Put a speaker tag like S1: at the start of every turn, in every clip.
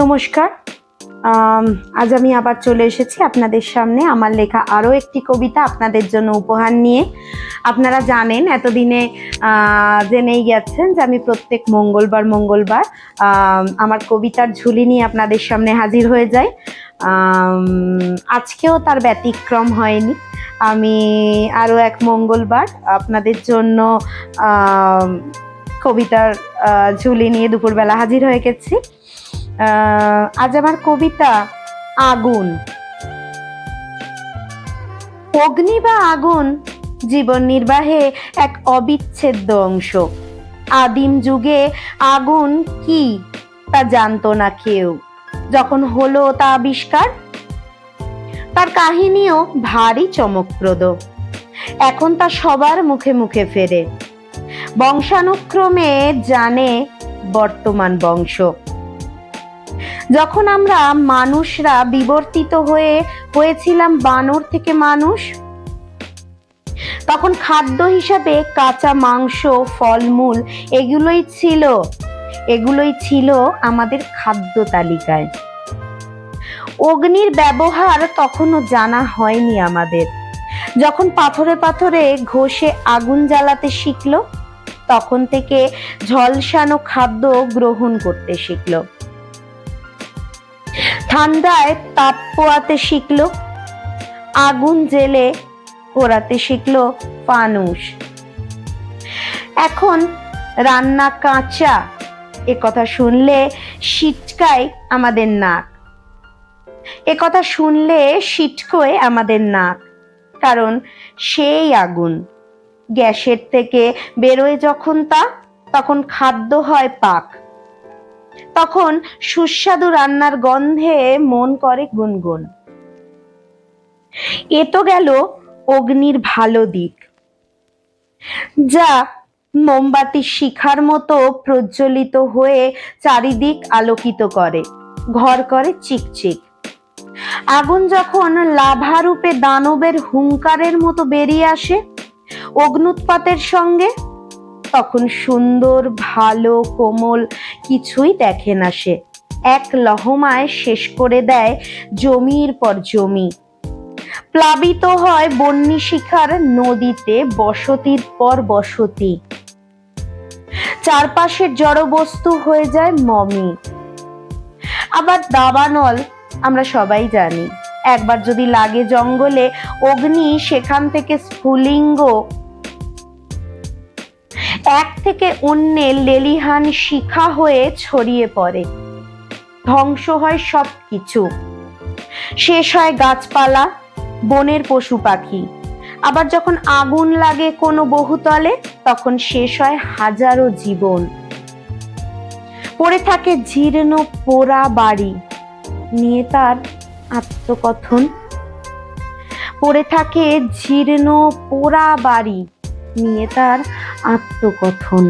S1: নমস্কার। আজ আমি আবার চলে এসেছি আপনাদের সামনে। আমার লেখা আরও একটি কবিতা আপনাদের জন্য উপহার নিয়ে। আপনারা জানেন, এতদিনে জেনেই গেছেন যে আমি প্রত্যেক মঙ্গলবার মঙ্গলবার আমার কবিতার ঝুলি নিয়ে আপনাদের সামনে হাজির হয়ে যাই। আজকেও তার ব্যতিক্রম হয়নি। আমি আরও এক মঙ্গলবার আপনাদের জন্য কবিতার ঝুলি নিয়ে দুপুরবেলা হাজির হয়ে গেছি। আজ আমার কবিতা আগুন। অগ্নি বা আগুন জীবন নির্বাহে এক অবিচ্ছেদ্য অংশ। আদিম যুগে আগুন কি তা জানতো না কেউ। যখন হলো তা আবিষ্কার, তার কাহিনীও ভারী চমকপ্রদ। এখন তা সবার মুখে মুখে ফেরে। বংশানুক্রমে জানে বর্তমান বংশ। যখন আমরা মানুষরা বিবর্তিত হয়ে হয়েছিলাম বানর থেকে মানুষ, তখন খাদ্য হিসাবে কাঁচা মাংস, ফলমূল, এগুলোই ছিল এগুলোই ছিল আমাদের খাদ্য তালিকায়। অগ্নির ব্যবহার তখনও জানা হয়নি আমাদের। যখন পাথরে পাথরে ঘষে আগুন জ্বালাতে শিখলো, তখন থেকে ঝলসানো খাদ্য গ্রহণ করতে শিখলো। ঠান্ডায় তাপ পোয়াতে শিখল, আগুন জেলে পোড়াতে শিখল ফানুস এখন রান্না কাঁচা, এ কথা শুনলে সিটকায় আমাদের নাক। এ কথা শুনলে সিটকোয় আমাদের নাক, কারণ সেই আগুন গ্যাসের থেকে বেরোয় যখন তা, তখন খাদ্য হয় পাক। তখন সুস্বাদু রান্নার গন্ধে মন করে গুনগুন। এ তো গেল অগ্নির ভালো দিক। যা মোমবাতির শিখার মতো প্রজ্বলিত হয়ে চারিদিক আলোকিত করে, ঘর করে চিকচিক। আগুন যখন লাভারূপে দানবের হুঙ্কারের মতো বেরিয়ে আসে অগ্নুৎপাতের সঙ্গে, তখন সুন্দর, ভালো, কোমল কিছুই দেখে না সে। এক লহমায় শেষ করে দেয় জমির পর জমি। প্লাবিত হয় বন্যী শিখার নদীতে বসতির পর বসতি। চারপাশের জড়বস্তু হয়ে যায় মমি। আবার দাবানল, আমরা সবাই জানি। একবার যদি লাগে জঙ্গলে, অগ্নি সেখান থেকে স্ফুলিঙ্গ এক থেকে অন্যে লেলিহান শিখা হয়ে ছড়িয়ে পড়ে। ধ্বংস হয় সব কিছু শেষ হয় গাছপালা, বনের পশু পাখি। আবার যখন আগুন লাগে কোনো বহুতলে, তখন শেষ হয় হাজারো জীবন। পড়ে থাকে জীর্ণ পোড়া বাড়ি। নিয়ে তার আত্মকথন। পড়ে থাকে জীর্ণ পোড়া বাড়ি। নিয়ে তার আত্মকথন।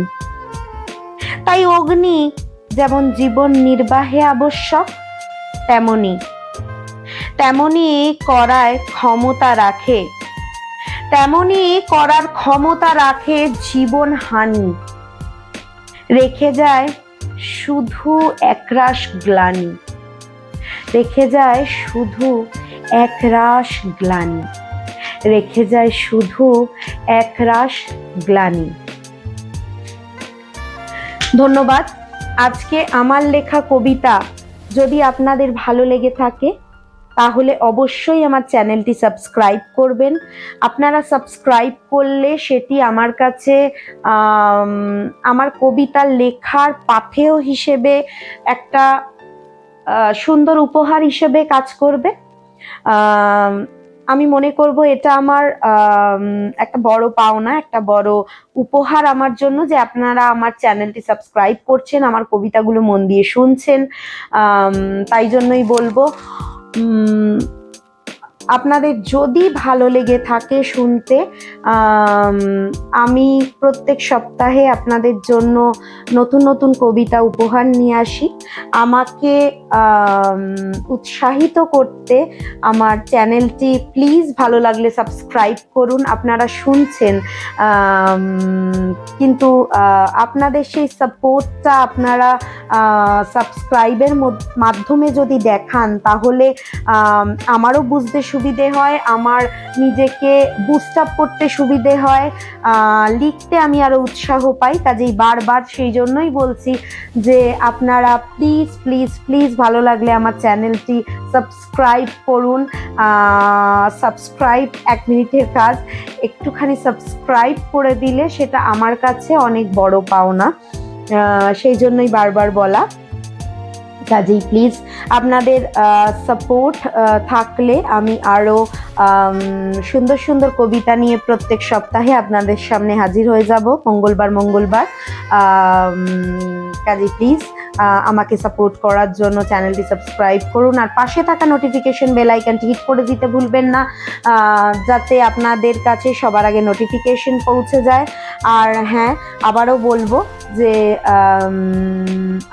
S1: তাই অগ্নি যেমন জীবন নির্বাহে আবশ্যক, তেমনি তেমনি করায় ক্ষমতা রাখে, তেমনি করার ক্ষমতা রাখে জীবন হানি। রেখে যায় শুধু একরাশ গ্লানি। রেখে যায় শুধু একরাশ গ্লানি। রেখে যায় শুধু একরাশ গ্লানি। ধন্যবাদ। আজকে আমার লেখা কবিতা যদি আপনাদের ভালো লেগে থাকে, তাহলে অবশ্যই আমার চ্যানেলটি সাবস্ক্রাইব করবেন। আপনারা সাবস্ক্রাইব করলে সেটি আমার কাছে আমার কবিতা লেখার পাথেয় হিসেবে একটা সুন্দর উপহার হিসেবে কাজ করবে। আম, মনে করব এটা আমার আম, একটা বড় পাওনা একটা বড় উপহার আমার জন্য যে আপনারা আমার চ্যানেলটি সাবস্ক্রাইব করছেন আমার কবিতাগুলো মন দিয়ে শুনছেন। তাই জন্যই বলব। আপনাদের যদি ভালো লেগে থাকে শুনতে, আমি প্রত্যেক সপ্তাহে আপনাদের জন্য নতুন নতুন কবিতা উপহার নিয়ে আসি। আমাকে উৎসাহিত করতে আমার চ্যানেলটি প্লিজ ভালো লাগলে সাবস্ক্রাইব করুন। আপনারা শুনছেন কিন্তু আপনাদের সেই সাপোর্টটা আপনারা সাবস্ক্রাইবের মাধ্যমে যদি দেখান, তাহলে আমারও বুঝতে সুবিধে হয়, আমার নিজেকে বুস্ট আপ করতে সুবিধে হয় লিখতে আমি আরও উৎসাহ পাই, কাজেই বারবার সেই জন্যই বলছি যে আপনারা প্লিজ প্লিজ প্লিজ ভালো লাগলে আমার চ্যানেলটি সাবস্ক্রাইব করুন সাবস্ক্রাইব এক মিনিটের কাজ, একটুখানি সাবস্ক্রাইব করে দিলে সেটা আমার কাছে অনেক বড় পাওনা সেই জন্যই বারবার বলা। কাজেই প্লিজ আপনাদের সাপোর্ট থাকলে আমি আরও সুন্দর সুন্দর কবিতা নিয়ে প্রত্যেক সপ্তাহে আপনাদের সামনে হাজির হয়ে যাব, মঙ্গলবার মঙ্গলবার। কাজে প্লিজ আমাকে সাপোর্ট করার জন্য চ্যানেলটি সাবস্ক্রাইব করুন। আর পাশে থাকা নোটিফিকেশন বেল আইকনটি হিট করে দিতে ভুলবেন না যাতে আপনাদের কাছে সবার আগে নোটিফিকেশন পৌঁছে যায়। আর হ্যাঁ আবারও বলব যে,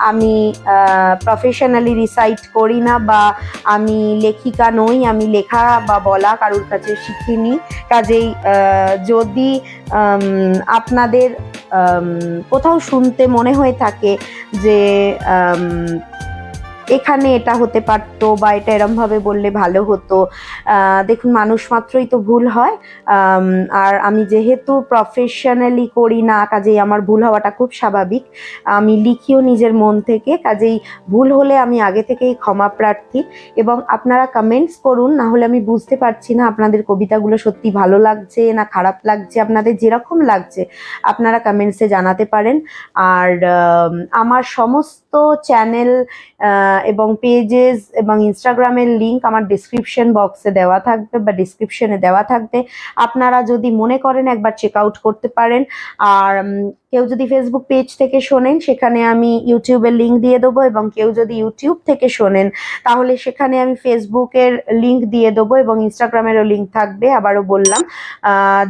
S1: আমি প্রফেশনালি রিসাইট করি না বা আমি লেখিকা নই, আমি লেখা বা বলা কারোর কাছে শিখিনি। কাজেই যদি আপনাদের কোথাও শুনতে মনে হয়ে থাকে যে এখানে এটা হতে পারতো বা এটা এরমভাবে বললে ভালো হতো। দেখুন, মানুষ মাত্রই তো ভুল হয়। আর আমি যেহেতু প্রফেশনালি করি না, কাজেই আমার ভুল হওয়াটা খুব স্বাভাবিক। আমি লিখিও নিজের মন থেকে, কাজেই ভুল হলে আমি আগে থেকেই ক্ষমা প্রার্থী। এবং আপনারা কমেন্টস করুন, না হলে আমি বুঝতে পারছি না আপনাদের কবিতাগুলো সত্যি ভালো লাগছে না খারাপ লাগছে, আপনাদের যেরকম লাগছে, আপনারা কমেন্টসে জানাতে পারেন। আর আমার সমস্ত চ্যানেল এবং পেজেস এবং ইনস্টাগ্রামের লিংক আমার ডিসক্রিপশন বক্সে দেওয়া থাকবে বা ডিসক্রিপশনে দেওয়া থাকবে। আপনারা যদি মনে করেন একবার চেক আউট করতে পারেন। আর কেউ যদি ফেসবুক পেজ থেকে শোনেন, সেখানে আমি ইউটিউবের লিংক দিয়ে দেবো এবং কেউ যদি ইউটিউব থেকে শোনেন, তাহলে সেখানে আমি ফেসবুকের লিংক দিয়ে দেবো এবং ইনস্টাগ্রামেরও লিংক থাকবে। আবারও বললাম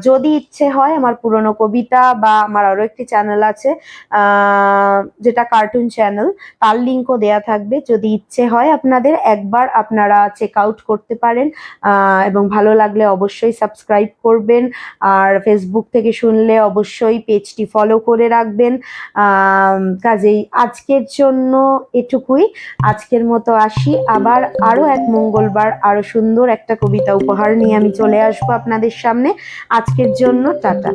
S1: যদি ইচ্ছে হয় আমার পুরনো কবিতা বা আমার আরও একটি চ্যানেল আছে যেটা কার্টুন চ্যানেল তার লিঙ্কও দেয়া থাকবে। যদি ইচ্ছে হয় আপনাদের একবার আপনারা চেক আউট করতে পারেন এবং ভালো লাগলে অবশ্যই সাবস্ক্রাইব করবেন। আর ফেসবুক থেকে শুনলে অবশ্যই পেজটি ফলো করে রাখবেন। কাজেই আজকের জন্য এটুকুই। আজকের মতো আসি। আবার আরও এক মঙ্গলবার আরও সুন্দর একটা কবিতা উপহার নিয়ে আমি চলে আসব আপনাদের সামনে। আজকের জন্য টাটা।